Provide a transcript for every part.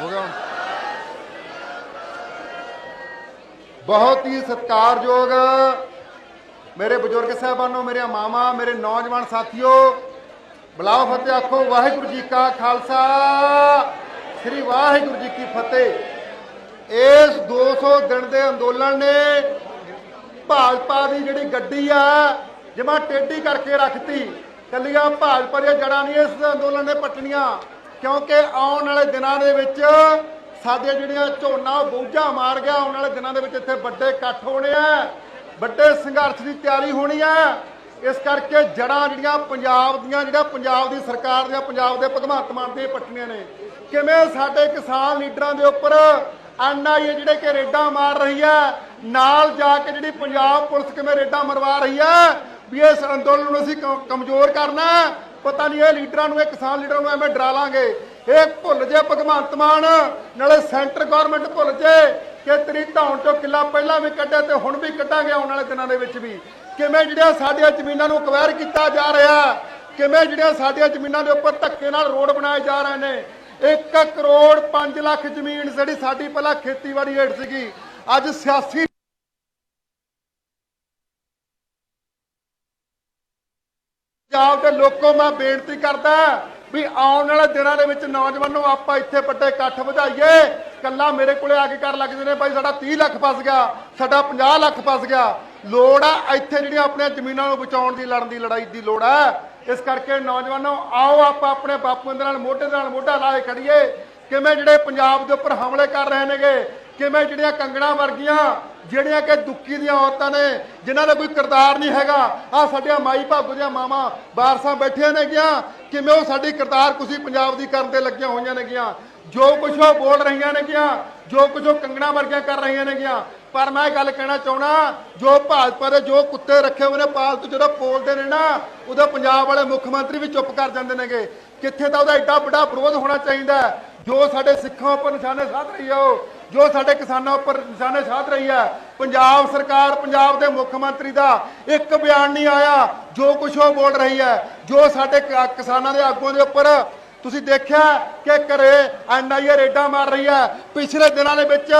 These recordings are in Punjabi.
ਹੋ ਗਿਆ ਬਹੁਤ ਹੀ ਸਤਿਕਾਰਯੋਗ ਮੇਰੇ ਬਜ਼ੁਰਗ ਸਾਹਿਬਾਨੋ, ਮੇਰੇ ਮਾਮਾ, ਮੇਰੇ ਨੌਜਵਾਨ ਸਾਥੀਓ, ਬੁਲਾਓ ਫਤਿਹ ਆਖੋ, ਵਾਹਿਗੁਰੂ ਜੀ ਕਾ ਖਾਲਸਾ, ਸ੍ਰੀ ਵਾਹਿਗੁਰੂ ਜੀ ਕੀ ਫਤਿਹ। ਇਸ 200 ਦਿਨ ਦੇ ਅੰਦੋਲਨ ਨੇ ਭਾਜਪਾ ਦੀ ਜਿਹੜੀ ਗੱਡੀ ਆ, ਜਮਾ ਟੇਢੀ ਕਰਕੇ ਰੱਖਤੀ। ਕੱਲੀਆਂ ਭਾਜਪਾ ਦੀਆਂ ਜੜਾਂ ਨਹੀਂ ਇਸ ਅੰਦੋਲਨ ਨੇ ਪੱਟਣੀਆਂ। ਕਿਉਂਕਿ ਆਉਣ ਵਾਲੇ ਦਿਨਾਂ ਦੇ ਵਿੱਚ ਸਾਡੇ ਜਿਹੜੀਆਂ ਝੋਨਾ ਬੋਝਾ ਮਾਰ ਗਿਆ, ਆਉਣ ਵਾਲੇ ਦਿਨਾਂ ਦੇ ਵਿੱਚ ਇੱਥੇ ਵੱਡੇ ਇਕੱਠ ਹੋਣੇ ਆ, ਵੱਡੇ ਸੰਘਰਸ਼ ਦੀ ਤਿਆਰੀ ਹੋਣੀ ਆ। ਇਸ ਕਰਕੇ ਜੜਾਂ ਜਿਹੜੀਆਂ ਪੰਜਾਬ ਦੀਆਂ, ਜਿਹੜਾ ਪੰਜਾਬ ਦੀ ਸਰਕਾਰ ਦੀਆਂ, ਪੰਜਾਬ ਦੇ ਭਗਵੰਤ ਮਾਨ ਦੀਆਂ ਪੱਟਣੀਆਂ ਨੇ, ਕਿਵੇਂ ਸਾਡੇ ਕਿਸਾਨ ਲੀਡਰਾਂ ਦੇ ਉੱਪਰ ਐਨਆਈਏ ਜਿਹੜੇ ਕਿ ਰੇਡਾਂ ਮਾਰ ਰਹੀ ਹੈ ਨਾਲ ਜਾ ਕੇ ਜਿਹੜੀ ਪੰਜਾਬ ਪੁਲਿਸ ਕਿਵੇਂ ਰੇਡਾਂ ਮਰਵਾ ਰਹੀ ਹੈ ਵੀ ਇਸ ਅੰਦੋਲਨ ਨੂੰ ਅਸੀਂ ਕਮਜ਼ੋਰ ਕਰਨਾ ਪਤਾ ਨਹੀਂ ਇਹ ਲੀਡਰਾਂ ਨੂੰ, ਇਹ ਕਿਸਾਨ ਲੀਡਰਾਂ ਨੂੰ ਐਵੇਂ ਡਰਾ ਲਾਂਗੇ। ਇਹ ਭੁੱਲ ਜੇ ਭਗਵੰਤ ਮਾਨ, ਨਾਲੇ ਸੈਂਟਰ ਗਵਰਨਮੈਂਟ ਭੁੱਲ ਜੇ ਕਿ ਤੇਰੀ ਧੌਣ ਚੋਂ ਕਿੱਲਾ ਪਹਿਲਾਂ ਵੀ ਕੱਢਿਆ ਤੇ ਹੁਣ ਵੀ ਕੱਢਾਂਗੇ ਆਉਣ ਵਾਲੇ ਦਿਨਾਂ ਦੇ ਵਿੱਚ ਵੀ। ਕਿਵੇਂ ਜਿਹੜੀਆਂ ਸਾਡੀਆਂ ਜ਼ਮੀਨਾਂ ਨੂੰ ਅਕਵਾਇਰ ਕੀਤਾ ਜਾ ਰਿਹਾ, ਕਿਵੇਂ ਜਿਹੜੀਆਂ ਸਾਡੀਆਂ ਜ਼ਮੀਨਾਂ ਦੇ ਉੱਪਰ ਧੱਕੇ ਨਾਲ ਰੋਡ ਬਣਾਏ ਜਾ ਰਹੇ ਨੇ। 1 ਕਰੋੜ 5 ਲੱਖ ਜ਼ਮੀਨ ਜਿਹੜੀ ਸਾਡੀ ਪਹਿਲਾਂ ਖੇਤੀਬਾੜੀ ਹੇਠ ਸੀਗੀ, ਅੱਜ ਸਿਆਸੀ ਪੰਜਾਬ ਦੇ ਲੋਕੋ ਮੈਂ ਬੇਨਤੀ ਕਰਦਾ ਵੀ ਆਉਣ ਵਾਲੇ ਦਿਨਾਂ ਦੇ ਵਿੱਚ ਨੌਜਵਾਨੋ ਆਪਾਂ ਇੱਥੇ ਵੱਡੇ ਇਕੱਠ ਵਧਾਈਏ। ਕੱਲਾ ਮੇਰੇ ਕੋਲੇ ਆ ਕੇ ਕਰ ਲੱਗਦੇ ਨੇ ਭਾਈ, ਸਾਡਾ 30 ਲੱਖ ਫਸ ਗਿਆ, ਸਾਡਾ 50 ਲੱਖ ਫਸ ਗਿਆ। ਲੋੜ ਆ ਇੱਥੇ ਜਿਹੜੀਆਂ ਆਪਣੀਆਂ ਜ਼ਮੀਨਾਂ ਨੂੰ ਬਚਾਉਣ ਦੀ, ਲੜਨ ਦੀ, ਲੜਾਈ ਦੀ ਲੋੜ ਆ। ਇਸ ਕਰਕੇ ਨੌਜਵਾਨੋ, ਆਓ ਆਪਾਂ ਆਪਣੇ ਬਾਪੂਆਂ ਦੇ ਨਾਲ, ਮੋਢੇ ਨਾਲ ਮੋਢਾ ਲਾ ਕੇ ਖੜੀਏ। ਕਿਵੇਂ ਜਿਹੜੇ ਪੰਜਾਬ ਦੇ ਉੱਪਰ ਹਮਲੇ ਕਰ ਰਹੇ ਨੇਗੇ ਕਿਵੇਂ ਜਿਹੜੀਆਂ ਕੰਗਣਾ ਵਰਗੀਆਂ, ਜਿਹੜੀਆਂ ਕਿ ਦੁੱਖੀ ਦੀਆਂ ਔਰਤਾਂ ਨੇ, ਜਿਨ੍ਹਾਂ ਦਾ ਕੋਈ ਕਿਰਦਾਰ ਨਹੀਂ ਹੈਗਾ। ਆ ਸਾਡੀਆਂ ਮਾਈ ਭਾਗੋ ਦੀਆਂ ਮਾਵਾਂ ਬਾਰਸਾਂ ਬੈਠੀਆਂ ਨੇਗੀਆਂ ਕਿਵੇਂ ਉਹ ਸਾਡੀ ਕਿਰਦਾਰ ਕੁਸੀ ਪੰਜਾਬ ਦੀ ਕਰਨ ਤੇ ਲੱਗੀਆਂ ਹੋਈਆਂ ਨੇਗੀਆਂ ਜੋ ਕੁਝ ਉਹ ਬੋਲ ਰਹੀਆਂ ਨੇਗੀਆਂ ਜੋ ਕੁਝ ਉਹ ਕੰਗਣਾ ਵਰਗੀਆਂ ਕਰ ਰਹੀਆਂ ਨੇਗੀਆਂ ਪਰ ਮੈਂ ਇਹ ਗੱਲ ਕਹਿਣਾ ਚਾਹਣਾ ਜੋ ਭਾਜਪਾ ਦੇ ਜੋ ਕੁੱਤੇ ਰੱਖੇ ਹੋਏ ਨੇ ਪਾਲਤੂ ਜਦੋਂ ਬੋਲਦੇ ਨੇ ਨਾ ਉਦੋਂ ਪੰਜਾਬ ਵਾਲੇ ਮੁੱਖ ਮੰਤਰੀ ਵੀ ਚੁੱਪ ਕਰ ਜਾਂਦੇ ਨੇਗੇ। ਕਿੱਥੇ ਤਾਂ ਉਹਦਾ ਐਡਾ ਵੱਡਾ ਵਿਰੋਧ ਹੋਣਾ ਚਾਹੀਦਾ ਜੋ ਸਾਡੇ ਸਿੱਖਾਂ ਉੱਪਰ ਨਿਸ਼ਾਨੇ ਸਾਧ ਰਹੀ ਹੈ ਉਹ ਜੋ ਸਾਡੇ ਕਿਸਾਨਾਂ ਉੱਪਰ ਨਿਸ਼ਾਨੇ ਸਾਧ ਰਹੀ ਹੈ, ਪੰਜਾਬ ਸਰਕਾਰ, ਪੰਜਾਬ ਦੇ ਮੁੱਖ ਮੰਤਰੀ ਦਾ ਇੱਕ ਬਿਆਨ ਨਹੀਂ ਆਇਆ, ਜੋ ਕੁਝ ਉਹ ਬੋਲ ਰਹੀ ਹੈ, ਜੋ ਸਾਡੇ ਕਿਸਾਨਾਂ ਦੇ ਆਗੂਆਂ ਦੇ ਉੱਪਰ ਤੁਸੀਂ ਦੇਖਿਆ ਕਿ ਘਰੇ ਐਨਆਈਏ ਰੇਡਾਂ ਮਾਰ ਰਹੀ ਹੈ। ਪਿਛਲੇ ਦਿਨਾਂ ਦੇ ਵਿੱਚ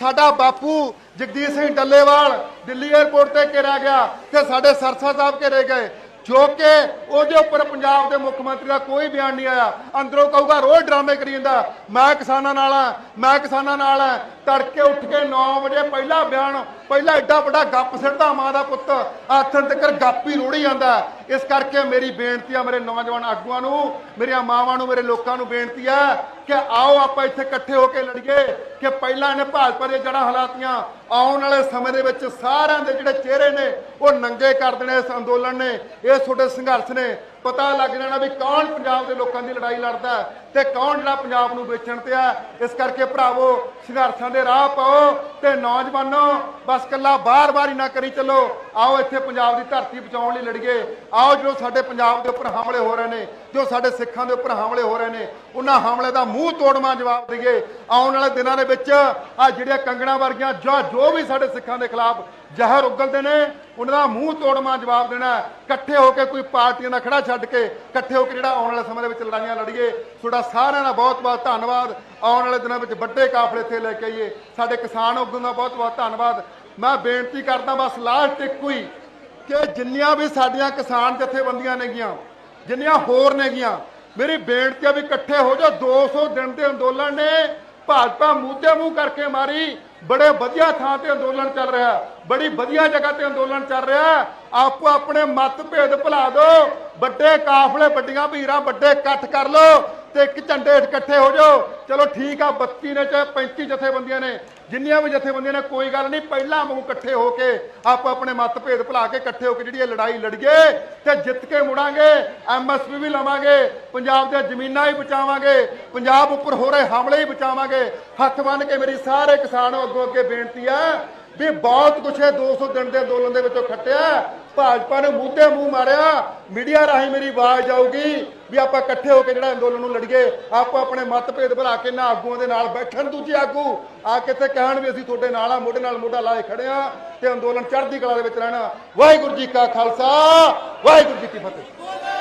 ਸਾਡਾ ਬਾਪੂ ਜਗਦੀਸ਼ ਸਿੰਘ ਡੱਲੇਵਾਲ ਦਿੱਲੀ 에ਅਰਪੋਰਟ ਤੇ ਘੇਰਿਆ ਗਿਆ ਤੇ ਸਾਡੇ ਸਰਸਾ ਸਾਹਿਬ ਘੇਰੇ ਗਏ। ਜੋ ਕਿ ਉਹਦੇ ਉੱਪਰ ਪੰਜਾਬ ਦੇ ਮੁੱਖ ਮੰਤਰੀ ਦਾ ਕੋਈ ਬਿਆਨ ਨਹੀਂ ਆਇਆ। ਅੰਦਰੋਂ ਕਹੂਗਾ, ਰੋਜ਼ ਡਰਾਮੇ ਕਰੀ ਜਾਂਦਾ। ਮੈਂ ਕਿਸਾਨਾਂ ਨਾਲ ਆ, ਮੈਂ ਕਿਸਾਨਾਂ ਨਾਲ ਆ। ਤੜਕੇ ਉੱਠ ਕੇ 9 ਵਜੇ ਪਹਿਲਾ ਬਿਆਨ ਪਹਿਲਾ ਐਡਾ ਵੱਡਾ ਗੱਪ ਸਿੱਟਦਾ ਮਾਂ ਦਾ ਪੁੱਤ, ਆਥਣ ਤੱਕ ਗੱਪ ਹੀ ਰੋੜੀ ਜਾਂਦਾ। ਇਸ ਕਰਕੇ ਮੇਰੀ ਬੇਨਤੀ ਆ ਮੇਰੇ ਨੌਜਵਾਨ ਆਗੂਆਂ ਨੂੰ, ਮੇਰੀਆਂ ਮਾਵਾਂ ਨੂੰ, ਮੇਰੇ ਲੋਕਾਂ ਨੂੰ ਬੇਨਤੀ ਆ ਕਿ ਆਓ ਆਪਾਂ ਇੱਥੇ ਇਕੱਠੇ ਹੋ ਕੇ ਲੜੀਏ, ਕਿ ਪਹਿਲਾਂ ਇਹਨੇ ਭਾਜਪਾ ਦੀਆਂ ਜੜ੍ਹਾਂ ਹਲਾਤੀਆਂ, ਆਉਣ ਵਾਲੇ ਸਮੇਂ ਦੇ ਵਿੱਚ ਸਾਰਿਆਂ ਦੇ ਜਿਹੜੇ ਚਿਹਰੇ ਨੇ, ਉਹ ਨੰਗੇ ਕਰ ਦੇਣੇ ਇਸ ਅੰਦੋਲਨ ਨੇ, ਇਹ ਤੁਹਾਡੇ ਸੰਘਰਸ਼ ਨੇ। ਪਤਾ ਲੱਗ ਜਾਣਾ ਵੀ ਕੌਣ ਪੰਜਾਬ ਦੇ ਲੋਕਾਂ ਦੀ ਲੜਾਈ ਲੜਦਾ ਤੇ ਕੌਣ ਜਿਹੜਾ ਪੰਜਾਬ ਨੂੰ ਵੇਚਣ ਤੇ ਆ। ਇਸ ਕਰਕੇ ਭਰਾਵੋ, ਸੰਘਰਸ਼ਾਂ ਦੇ ਰਾਹ ਪਾਓ ਤੇ ਨੌਜਵਾਨੋ, ਬਸ ਕੱਲਾ ਬਾਰ-ਬਾਰ ਹੀ ਨਾ ਕਰੀ ਚੱਲੋ। ਆਓ ਇੱਥੇ ਪੰਜਾਬ ਦੀ ਧਰਤੀ ਬਚਾਉਣ ਲਈ ਲੜੀਏ ਆਓ ਜੋ ਸਾਡੇ ਪੰਜਾਬ ਦੇ ਉੱਪਰ ਹਮਲੇ ਹੋ ਰਹੇ ਨੇ, ਜੋ ਸਾਡੇ ਸਿੱਖਾਂ ਦੇ ਉੱਪਰ ਹਮਲੇ ਹੋ ਰਹੇ ਨੇ, ਉਹਨਾਂ ਹਮਲੇ ਦਾ ਮੂੰਹ ਤੋੜਵਾਂ ਜਵਾਬ ਦਈਏ। ਆਉਣ ਵਾਲੇ ਦਿਨਾਂ ਦੇ ਵਿੱਚ ਆ ਜਿਹੜੀਆਂ ਕੰਗਣਾ ਵਰਗੀਆਂ ਜੋ ਜੋ ਵੀ ਸਾਡੇ ਸਿੱਖਾਂ ਦੇ ਖਿਲਾਫ ਜ਼ਹਿਰ ਉਗਲਦੇ ਨੇ, ਉਹਨਾਂ ਦਾ ਮੂੰਹ ਤੋੜਵਾਂ ਜਵਾਬ ਦੇਣਾ ਇਕੱਠੇ ਹੋ ਕੇ ਕੋਈ ਪਾਰਟੀਆਂ ਦਾ ਖੜਾ ਛੱਡ ਕੇ, ਇਕੱਠੇ ਹੋ ਕੇ ਜਿਹੜਾ ਆਉਣ ਵਾਲੇ ਸਮੇਂ ਦੇ ਵਿੱਚ ਲੜਾਈਆਂ ਲੜੀਏ। ਤੁਹਾਡਾ ਸਾਰਿਆਂ ਦਾ ਬਹੁਤ ਬਹੁਤ ਧੰਨਵਾਦ। ਆਉਣ ਵਾਲੇ ਦਿਨਾਂ ਵਿੱਚ ਵੱਡੇ ਕਾਫਲੇ ਇੱਥੇ ਲੈ ਕੇ ਆਈਏ। ਸਾਡੇ ਕਿਸਾਨ ਉਗਲ ਦਾ ਬਹੁਤ ਬਹੁਤ ਧੰਨਵਾਦ। ਮੈਂ ਬੇਨਤੀ ਕਰਦਾ ਬਸ ਲਾਸਟ ਇੱਕੋ ਹੀ ਕਿ ਜਿੰਨੀਆਂ ਵੀ ਸਾਡੀਆਂ ਕਿਸਾਨ ਜਥੇਬੰਦੀਆਂ ਨੇਗੀਆਂ, ਜਿੰਨੀਆਂ ਹੋਰ ਨੇਗੀਆਂ, ਮੇਰੀ ਬੇਨਤੀ ਆ ਵੀ ਇਕੱਠੇ ਹੋ ਜਾਓ। 200 ਦਿਨ ਦੇ ਅੰਦੋਲਨ ਨੇ ਭਾਜਪਾ ਮੂਧੇ ਮੂੰਹ ਕਰਕੇ ਮਾਰੀ। ਬੜੇ ਵਧੀਆ ਥਾਂ ਤੇ ਅੰਦੋਲਨ ਚੱਲ ਰਿਹਾ। ਬੜੀ ਵਧੀਆ ਜਗ੍ਹਾ ਤੇ ਅੰਦੋਲਨ ਚੱਲ ਰਿਹਾ। ਆਪੋ ਆਪਣੇ ਮਤਭੇਦ ਭੁਲਾ ਦਿਓ ਵੱਡੇ ਕਾਫਲੇ, ਵੱਡੀਆਂ ਭੀੜਾਂ ਵੱਡੇ ਇਕੱਠ ਕਰ ਲਓ ਤੇ ਇੱਕ ਝੰਡੇ ਹੇਠ ਇਕੱਠੇ ਹੋ ਜਾਓ। ਚਲੋ ਠੀਕ ਆ 32 ਨੇ ਚਾਹੇ 35 ਜਥੇਬੰਦੀਆਂ ਨੇ, ਜਿੰਨੀਆਂ ਵੀ ਜਥੇਬੰਦੀਆਂ ਨੇ, ਕੋਈ ਗੱਲ ਨਹੀਂ, ਪਹਿਲਾਂ ਵਾਂਗੂ ਇਕੱਠੇ ਹੋ ਕੇ ਆਪੋ ਆਪਣੇ ਮਤਭੇਦ ਭੁਲਾ ਕੇ ਇਕੱਠੇ ਹੋ ਕੇ ਜਿਹੜੀ ਇਹ ਲੜਾਈ ਲੜੀਏ ਤੇ ਜਿੱਤ ਕੇ ਮੁੜਾਂਗੇ ਐਮਐਸਪੀ ਵੀ ਲਵਾਂਗੇ, ਪੰਜਾਬ ਦੀਆਂ ਜ਼ਮੀਨਾਂ ਹੀ ਬਚਾਵਾਂਗੇ, ਪੰਜਾਬ ਉੱਪਰ ਹੋ ਰਹੇ ਹਮਲੇ ਹੀ ਬਚਾਵਾਂਗੇ। ਹੱਥ ਬੰਨ ਕੇ ਮੇਰੀ ਸਾਰੇ ਕਿਸਾਨ ਅੱਗੋਂ ਅੱਗੇ ਬੇਨਤੀ ਆ ਵੀ ਬਹੁਤ ਕੁਛ ਇਹ 200 ਦਿਨ ਦੇ ਅੰਦੋਲਨ ਦੇ ਵਿੱਚੋਂ ਖੱਟਿਆ। ਭਾਜਪਾ ਨੇ ਮੂਧੇ ਮੂੰਹ ਮਾਰਿਆ। ਮੀਡੀਆ ਰਾਹੀਂ ਮੇਰੀ ਆਵਾਜ਼ ਜਾਊਗੀ ਵੀ ਆਪਾਂ ਇਕੱਠੇ ਹੋ ਕੇ ਜਿਹੜਾ ਅੰਦੋਲਨ ਨੂੰ ਲੜੀਏ। ਆਪਾਂ ਆਪਣੇ ਮਤਭੇਦ ਭੁਲਾ ਕੇ ਨਾ ਆਗੂਆਂ ਦੇ ਨਾਲ ਬੈਠਣ ਦੂਜੇ ਆਗੂ। ਆ ਕਿੱਥੇ ਕਹਿਣ ਵੀ ਅਸੀਂ ਤੁਹਾਡੇ ਨਾਲ ਆ, ਮੋਢੇ ਨਾਲ ਮੋਢਾ ਲਾਏ ਖੜੇ ਆ ਤੇ ਅੰਦੋਲਨ ਚੜ੍ਹਦੀ ਕਲਾ ਦੇ ਵਿੱਚ ਰਹਿਣਾ। ਵਾਹਿਗੁਰੂ ਜੀ ਕਾ ਖਾਲਸਾ, ਵਾਹਿਗੁਰੂ ਜੀ ਕੀ ਫਤਿਹ।